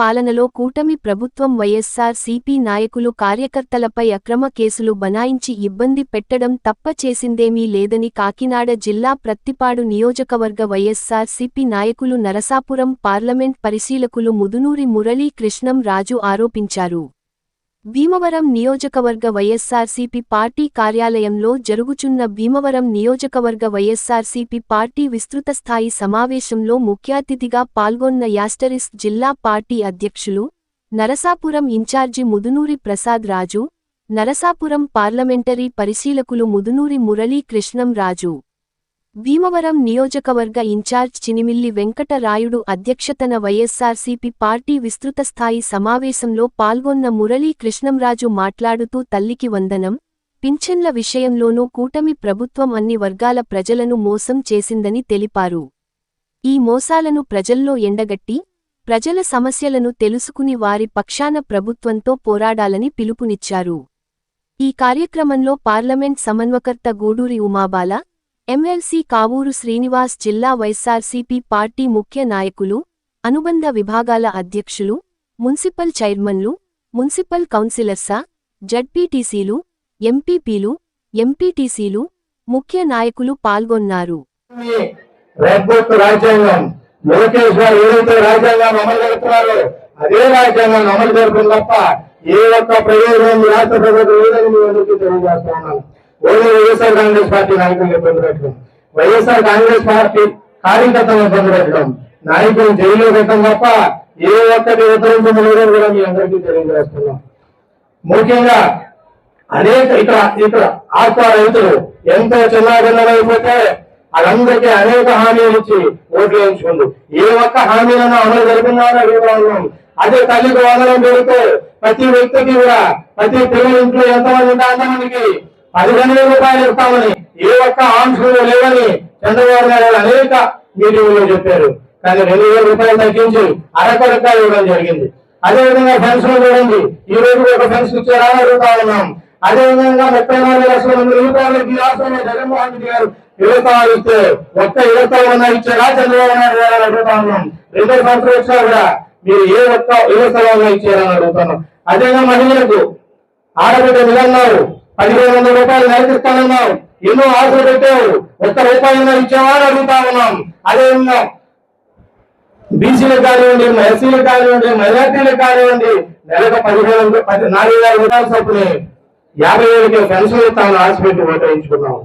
పాలనలో కూటమి ప్రభుత్వం వైఎస్సార్ సిపి నాయకులు కార్యకర్తలపై అక్రమ కేసులు బనాయించి ఇబ్బంది పెట్టడం తప్ప చేసిందేమీ లేదని కాకినాడ జిల్లా ప్రత్తిపాడు నియోజకవర్గ వైఎస్సార్ సిపి నాయకులు నరసాపురం పార్లమెంట్ పరిశీలకులు ముదునూరి మురళీ కృష్ణం రాజు ఆరోపించారు. భీమవరం నియోజకవర్గ వైఎస్సార్సీపీ పార్టీ కార్యాలయంలో జరుగుచున్న భీమవరం నియోజకవర్గ వైఎస్సార్సీపీ పార్టీ విస్తృతస్థాయి సమావేశంలో ముఖ్యాతిథిగా పాల్గొన్న యాస్టరిస్ జిల్లా పార్టీ అధ్యక్షులు Narasapuram in charge Mudunuri Prasad Raju Narasapuram parliamentary పరిశీలకులు ముదునూరి మురళీ కృష్ణం రాజు. భీమవరం నియోజకవర్గ ఇన్ఛార్జ్ చినిమిల్లి వెంకటరాయుడు అధ్యక్షతన వైఎస్సార్సీపీ పార్టీ విస్తృతస్థాయి సమావేశంలో పాల్గొన్న మురళీ కృష్ణంరాజు మాట్లాడుతూ తల్లికి వందనం పింఛన్ల విషయంలోనూ కూటమి ప్రభుత్వం అన్ని వర్గాల ప్రజలను మోసం చేసిందని తెలిపారు. ఈ మోసాలను ప్రజల్లో ఎండగట్టి ప్రజల సమస్యలను తెలుసుకుని వారి పక్షాన ప్రభుత్వంతో పోరాడాలని పిలుపునిచ్చారు. ఈ కార్యక్రమంలో పార్లమెంట్ సమన్వకర్త గూడూరి ఉమాబాలా ఎమ్మెల్సీ కావూరు శ్రీనివాస్ జిల్లా వైఎస్సార్సీపీ పార్టీ ముఖ్య నాయకులు అనుబంధ విభాగాల అధ్యక్షులు మున్సిపల్ చైర్మన్లు మున్సిపల్ కౌన్సిలర్సా జడ్పీటీసీలు ఎంపీపీలు ఎంపీటీసీలు ముఖ్య నాయకులు పాల్గొన్నారు. అమలు జరుపుతున్నారో అదే రాజ్యాంగం అమలు జరుపుతుంది తప్ప ఏ ఒక్క ప్రయోజనం రాష్ట్ర ప్రభుత్వం లేదని మీ అందరికీ తెలియజేస్తా ఉన్నాను. ఓన్లీ వైఎస్ఆర్ కాంగ్రెస్ పార్టీ నాయకులను ఇబ్బంది పెట్టడం వైఎస్ఆర్ కాంగ్రెస్ పార్టీ కార్యకర్తలను ఇబ్బంది పెట్టడం నాయకులు జైల్లో పెట్టడం తప్ప ఏ ఒక్కటి ఉత్తరించడం లేదని కూడా మీ అందరికీ తెలియజేస్తున్నాం. ముఖ్యంగా అనేక ఇక్కడ ఇక్కడ ఆక్వా రైతులు ఎంతో చిన్నాభిన్నమైపోతే వాళ్ళందరికీ అనేక హామీలు ఇచ్చి ఓట్లు వేయించుకుంది ఏ ఒక్క హామీలను అమలు జరిపిందని అడుగుతా ఉన్నాం. అదే తల్లికి వందనం పెడితే ప్రతి వ్యక్తికి కూడా ప్రతి పిల్లల ఇంట్లో ఎంతమంది ఉంటే అంతమందికి పదిహేను వేల రూపాయలు ఇస్తామని ఏ ఒక్క ఆంక్షలు లేవని చంద్రబాబు నాయుడు అనేక మీటింగ్లో చెప్పారు. కానీ రెండు వేల రూపాయలు తగ్గించి అరకొరక ఇవ్వడం జరిగింది. అదే విధంగా పెన్షన్ చూడండి. ఈ రోజు ఒక ఫెన్స్ ఇచ్చారా అని అడుగుతా ఉన్నాం. అదే విధంగా ముప్పై నాలుగు లక్షల మంది రూపాయలకి రాష్ట్రంలో జగన్మోహన్ రెడ్డి గారు ఇవ్వతాలు ఇస్తే ఒక్క యువత ఉన్నా ఇచ్చారా చంద్రబాబు నాయుడు గారు అని అడుగుతా ఉన్నాం. రెండో సంవత్సరం వచ్చినా కూడా మీరు ఏ ఒక్క యువత ఇచ్చారని అడుగుతున్నాం. అదేవిధంగా మహిళలకు ఆడబిడ్డ నిలన్నారు పదిహేను వందల రూపాయలు నెలకిస్తానన్నావు ఎన్నో ఆశలు పెట్టావు. ఒక్క రూపాయలు ఇచ్చావా అని అడుగుతా ఉన్నాం. అదే ఉన్నాం. బీసీలకు కానివ్వండి ఎస్సీలకు కానివ్వండి మైనార్టీలకు కానివ్వండి నెలకు పదిహేను పది నాలుగు వేల రూపాయల చొప్పున యాభై వేలకి పెన్షన్ ఇస్తామని ఆశపెట్టి ఓటేయించుకున్నాం.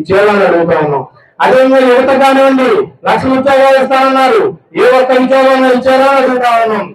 ఇచ్చేవాళ్ళని అడుగుతా ఉన్నాం. అదేవిధంగా యువత కానివ్వండి లక్ష ఉద్యోగాలు ఇస్తానన్నారు. ఏ ఒక్క ఉద్యోగం ఇచ్చారా అని అడుగుతా ఉన్నాం.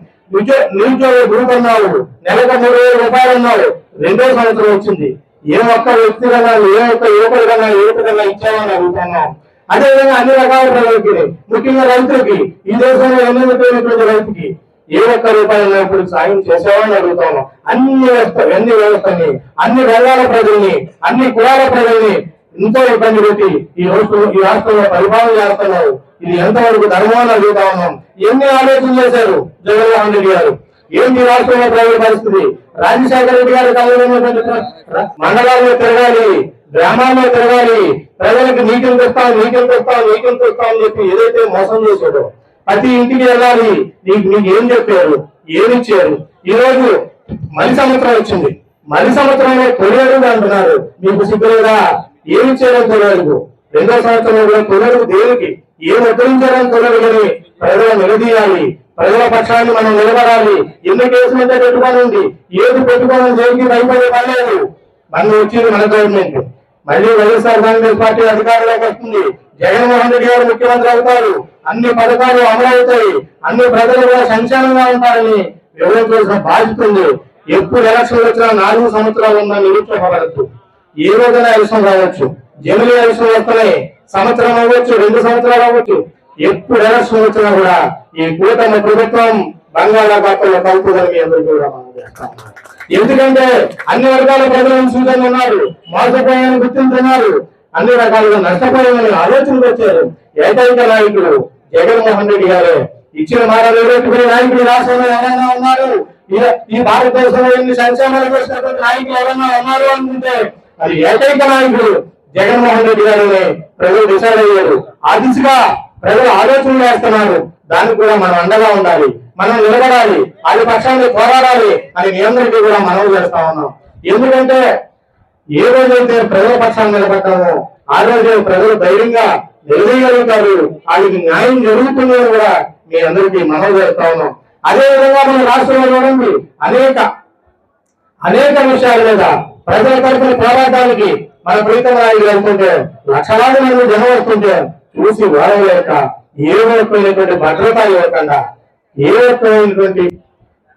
నిరుద్యోగ గ్రూప్ అన్నావు. నెలకు మూడు వేల రూపాయలు అన్నావు. రెండో సంవత్సరం వచ్చింది. ఏ ఒక్క వ్యక్తి కన్నా ఏ ఒక్క యువకుడు కన్నా యువత కన్నా ఇచ్చామని అడుగుతున్నాం అదేవిధంగా అన్ని రకాల ప్రజలకి ముఖ్యంగా రైతులకి ఈ దేశంలో ఎన్నికైనటువంటి రైతుకి ఏ ఒక్క రూపాయలు ఇప్పుడు సాయం చేసేవాడిని అడుగుతాను. అన్ని వ్యవస్థ అన్ని వ్యవస్థని అన్ని వర్గాల ప్రజల్ని అన్ని కులాల ప్రజల్ని ఎంతో ఇబ్బంది పెట్టి ఈ రోజు ఈ రాష్ట్రంలో పరిపాలన చేస్తున్నారు. ఇది ఎంతవరకు ధర్మం అని అడుగుతా ఉన్నాం. ఎన్ని ఆలోచన చేశారు జగన్మోహన్ రెడ్డి గారు? ఏం ఈ రాష్ట్రంలో ప్రజల పరిస్థితి? రాజశేఖర రెడ్డి గారి కాలంలో మండలాల్లో తిరగాలి గ్రామాల్లో తిరగాలి ప్రజలకు నీటిని తెస్తాం నీటిని తెస్తాం నీటిని తెస్తాం అని చెప్పి ఏదైతే మోసం చేశాడో ప్రతి ఇంటికి వెళ్ళాలి. నీకు నీకు ఏం చెప్పారు? ఏమి ఇచ్చారు? ఈ రోజు మలి సంవత్సరం వచ్చింది. మలి సంవత్సరంలో తొలగడు అంటున్నారు. మీకు సిగ్గులేదా? ఏమి ఇచ్చారో తొలగడు రెండో సంవత్సరంలో కూడా తొలగడు దేనికి? ఏం ఉద్ధరించారని తొలగడని ప్రజలు నిలదీయాలి. ప్రజల పక్షాన్ని మనం నిలబడాలి. ఎన్ని కేసులు పెట్టుకొని ఉంది? ఏది పెట్టుకోవడం దేనికి భయపడే పని లేదు. మన వచ్చింది మన గవర్నమెంట్ మళ్ళీ వైఎస్ఆర్ కాంగ్రెస్ పార్టీ అధికారంలోకి వస్తుంది. జగన్మోహన్ రెడ్డి గారు ముఖ్యమంత్రి అవుతారు. అన్ని పథకాలు అమలు అవుతాయి. అన్ని ప్రజలు కూడా సంక్షేమంగా ఉంటారని వివరించాల్సిన బాధ్యత ఉంది ఎప్పుడు ఎలక్షన్ వచ్చినా నాలుగు సంవత్సరాలు ఉన్న నిరుత్సాహపడద్దు ఏ రోజైనా ఎలక్షన్ రావచ్చు. జమిలీ ఎలక్షన్ వస్తున్నాయి సంవత్సరం అవ్వచ్చు రెండు సంవత్సరాలు అవ్వచ్చు. ఎప్పుడు ఎలక్షన్ కూడా ఈ కూటమి ప్రభుత్వం బంగాళాఖాతంలో కలుపుదని మీ అందరికీ కూడా ఎందుకంటే అన్ని వర్గాల ప్రజలను సూచనలు ఉన్నారు మోసపోయాలని గుర్తింటున్నారు అన్ని రకాలుగా నష్టపోయామని ఆలోచనలు వచ్చారు. ఏకైక నాయకుడు జగన్మోహన్ రెడ్డి గారు. ఇచ్చిన మాట నిలబెట్టుకునే నాయకుడు రాష్ట్రంలో ఎవరైనా ఉన్నారు? ఈ- ఈ భారతదేశంలో ఎన్ని సంక్షేమాలు చేసినటువంటి నాయకులు ఎవరైనా ఉన్నారు అనుకుంటే అది ఏకైక నాయకుడు జగన్మోహన్ రెడ్డి గారు ప్రజలు డిసైడ్ అయ్యారు. ఆ దిశగా ప్రజలు ఆలోచన చేస్తున్నారు. దానికి కూడా మనం అండగా ఉండాలి. మనం నిలబడాలి. వాళ్ళ పక్షాన్ని పోరాడాలి అని మీ అందరికీ కూడా మనం చేస్తా ఉన్నాం. ఎందుకంటే ఏ రోజైతే ప్రజల పక్షాన్ని నిలబడ్డామో ఆ రోజే ప్రజలు ధైర్యంగా నిలదీయగలుగుతారు. వాళ్ళకి న్యాయం జరుగుతుందని కూడా మీ అందరికీ మనం చేస్తా ఉన్నాం. అదే విధంగా మన రాష్ట్రంలో చూడండి అనేక అనేక విషయాల మీద ప్రజల తరఫున పోరాటానికి మన ప్రీతం నాయకులు వెళ్తుంటే లక్షలాది మంది జనం వస్తుంటే చూసి వాడలేక ఏ రకమైనటువంటి భద్రత ఇవ్వకుండా ఏ రకమైనటువంటి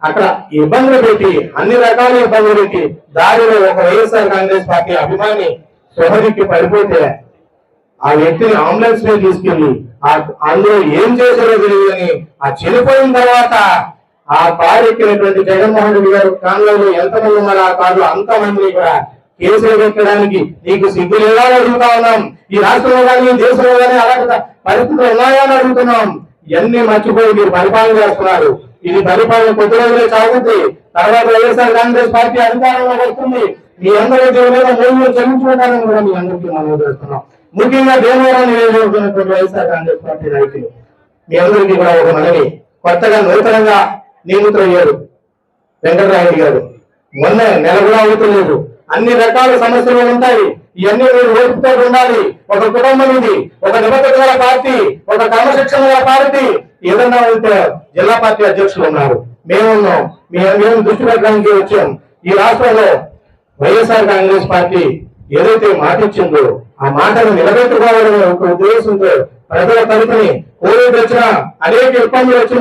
అక్కడ ఇబ్బందులు పెట్టి అన్ని రకాల ఇబ్బందులు పెట్టి దారిలో ఒక వైఎస్ఆర్ కాంగ్రెస్ పార్టీ అభిమాని సోహరికి పడిపోతే ఆ వ్యక్తిని అంబులెన్స్ మీద తీసుకెళ్ళి అందులో ఏం చేశారో తెలియదని ఆ చనిపోయిన తర్వాత ఆ కారు ఎక్కినటువంటి జగన్మోహన్ రెడ్డి గారు కాంగ్రెస్ ఎంతమంది ఉన్నారు? ఆ కారులో అంతమంది కూడా కేసులు పెట్టడానికి నీకు సిగ్గు లేదా అడుగుతా ఉన్నాం. ఈ రాష్ట్రంలో కానీ దేశంలో కానీ అలాంటి పరిస్థితులు ఉన్నాయా అని అడుగుతున్నాం. ఇవన్నీ మర్చిపోయి మీరు పరిపాలన చేస్తున్నారు. ఇది పరిపాలన కొద్ది రోజులే సాగుతుంది తర్వాత వైఎస్ఆర్ కాంగ్రెస్ పార్టీ అధికారంలోకి వస్తుంది. మీ అందరూ దేవుని మీద మూల్యం చెల్లించుకోవడానికి కూడా మీ అందరికీ మనం చేస్తున్నాం. ముఖ్యంగా దేవవరం నియోజకవర్గం వైఎస్ఆర్ కాంగ్రెస్ పార్టీ నాయకులు. మీ అందరికీ కూడా ఒక మనవి. కొత్తగా నూతనంగా నియమితులయ్యారు. వెంకటరాయుడు గారు. మొన్న నెల కూడా అవుతలేదు. అన్ని రకాల సమస్యలు ఉంటాయి. ఇవన్నీ మీరు ఓపికతో ఉండాలి. ఒక కుటుంబం ఇది ఒక నిబద్ధత గల పార్టీ ఒక క్రమశిక్షణ గల పార్టీ ఏదన్నా ఉంటే జిల్లా పార్టీ అధ్యక్షులు ఉన్నారు. మేమున్నాం మేము మేము దృష్టి పెట్టడానికి వచ్చాం. ఈ రాష్ట్రంలో వైఎస్ఆర్ కాంగ్రెస్ పార్టీ ఏదైతే మాట ఇచ్చిందో ఆ మాటను నిలబెట్టుకోవాలనే ఒక ఉద్దేశంతో ప్రజల తరపుని కోవిడ్ వచ్చినా అనేక ఇబ్బందులు వచ్చిన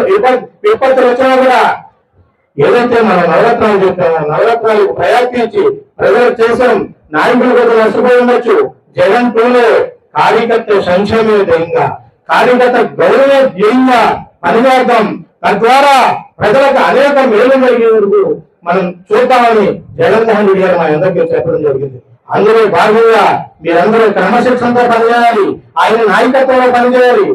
విపత్తులు వచ్చినా కూడా ఏదైతే మనం నవరత్నాలు చెప్పామో నవరత్నాలకు ప్రయత్నించి ప్రజలు చేసాం నాయకులు కూడా నష్టపోయి ఉండొచ్చు. జగన్ పూలే కార్యకర్త సంక్షేమే ధ్యేయంగా కార్యకర్త గౌరవ ధ్యేయంగా పనిచేద్దాం. తద్వారా ప్రజలకు అనేక మేలు కలిగే మనం చూద్దామని జగన్మోహన్ రెడ్డి గారు మా అందరికీ చెప్పడం జరిగింది. అందులో భాగంగా మీరందరూ క్రమశిక్షణతో పనిచేయాలి. ఆయన నాయకత్వంలో పనిచేయాలి.